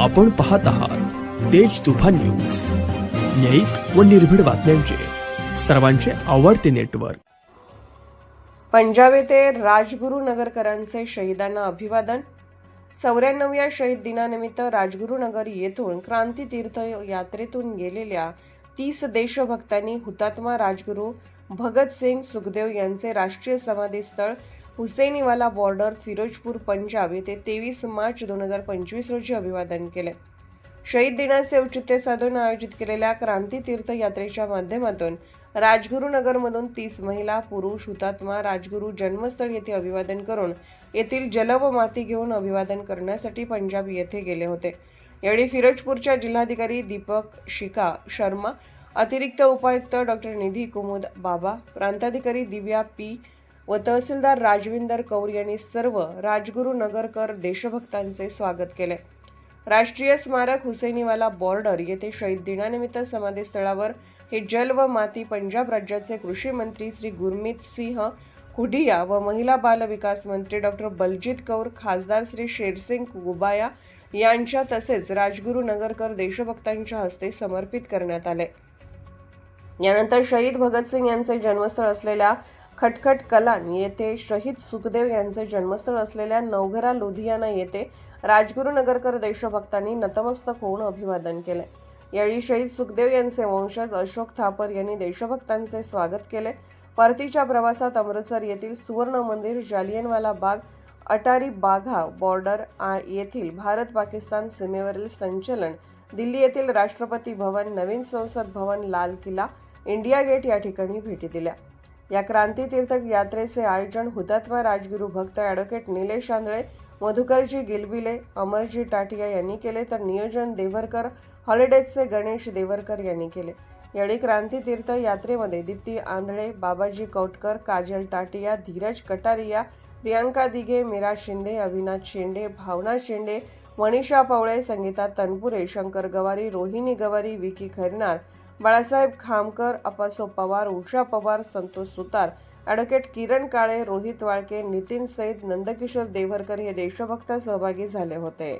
आपण पाहत आहात तेज तुफान न्यूज. न्यायिक व निर्भीड बातम्यांचे. सर्वांचे आवडते नेटवर्क. पंजाब येथे राजगुरू नगरकरांचे शहीदांना अभिवादन. चौऱ्याण्णव्या शहीद दिनानिमित्त राजगुरुनगर येथून क्रांती तीर्थ यात्रेतून गेलेल्या तीस देशभक्तांनी हुतात्मा राजगुरू भगतसिंग सुखदेव यांचे राष्ट्रीय समाधीस्थळ हुसेनीवाला बॉर्डर फिरोजपूर पंजाब येथे तेवीस मार्च दोन हजार पंचवीस रोजी अभिवादन केले. शहीद दिनाचे औचित्य साधून आयोजित केलेल्या क्रांती तीर्थ यात्रेच्या माध्यमातून राजगुरुनगरमधून तीस महिला पुरुष हुतात्मा राजगुरू जन्मस्थळ येथे अभिवादन करून येथील जल व माती घेऊन अभिवादन करण्यासाठी पंजाब येथे गेले होते. यावेळी फिरोजपूरच्या जिल्हाधिकारी दीपक शिका शर्मा अतिरिक्त उपायुक्त डॉक्टर निधी कुमुद बाबा प्रांताधिकारी दिव्या पी. व तहसीलदार राजविंदर कौर यांनी सर्व राजगुरू नगरकर देशभक्तांचे स्वागत केले. राष्ट्रीय स्मारक हुसेनीवाला बॉर्डर येथे शहीद दिनानिमित्त समाधीस्थळावर हे जल व माती पंजाब राज्याचे कृषी मंत्री श्री गुरमीत सिंह हुडिया व महिला बाल विकास मंत्री डॉक्टर बलजीत कौर खासदार श्री शेरसिंग गुबाया यांच्या तसेच राजगुरू नगरकर देशभक्तांच्या हस्ते समर्पित करण्यात आले. यानंतर शहीद भगतसिंग यांचे जन्मस्थळ असलेल्या खटखट कलान येथे शहीद सुखदेव यांचे जन्मस्थळ असलेल्या नवघरा लुधियाना येथे राजगुरू नगरकर देशभक्तांनी नतमस्तक होऊन अभिवादन केले. यावेळी शहीद सुखदेव यांचे वंशज अशोक थापर यांनी देशभक्तांचे स्वागत केले. परतीच्या प्रवासात अमृतसर येथील सुवर्ण मंदिर जालियनवाला बाग अटारी बाघा बॉर्डर आ- येथील भारत पाकिस्तान सीमेवरील संचलन दिल्ली येथील राष्ट्रपती भवन नवीन संसद भवन लाल किल्ला इंडिया गेट या ठिकाणी भेटी दिल्या. या क्रांती तीर्थक यात्रेचे आयोजन हुतात्मा राजगुरू भक्त ॲडव्होकेट निलेश आंधळे मधुकरजी गिलबिले अमरजी टाटिया यांनी केले. तर नियोजन देवरकर हॉलिडेजचे गणेश देवरकर यांनी केले. यावेळी क्रांती तीर्थ यात्रेमध्ये दीप्ती आंधळे बाबाजी कौटकर काजल टाटिया धीरज कटारिया प्रियांका दिघे मीरा शिंदे अविनाश शेंडे भावना शेंडे मनीषा पवळे संगीता तनपुरे शंकर गवारी रोहिणी गवारी विकी खैरनार बाळासाहेब खामकर अपासो पवार उषा पवार संतोष सुतार ॲडव्होकेट किरण काळे रोहित वाळके नितीन सैद नंदकिशोर देवरकर हे देशभक्त सहभागी झाले होते.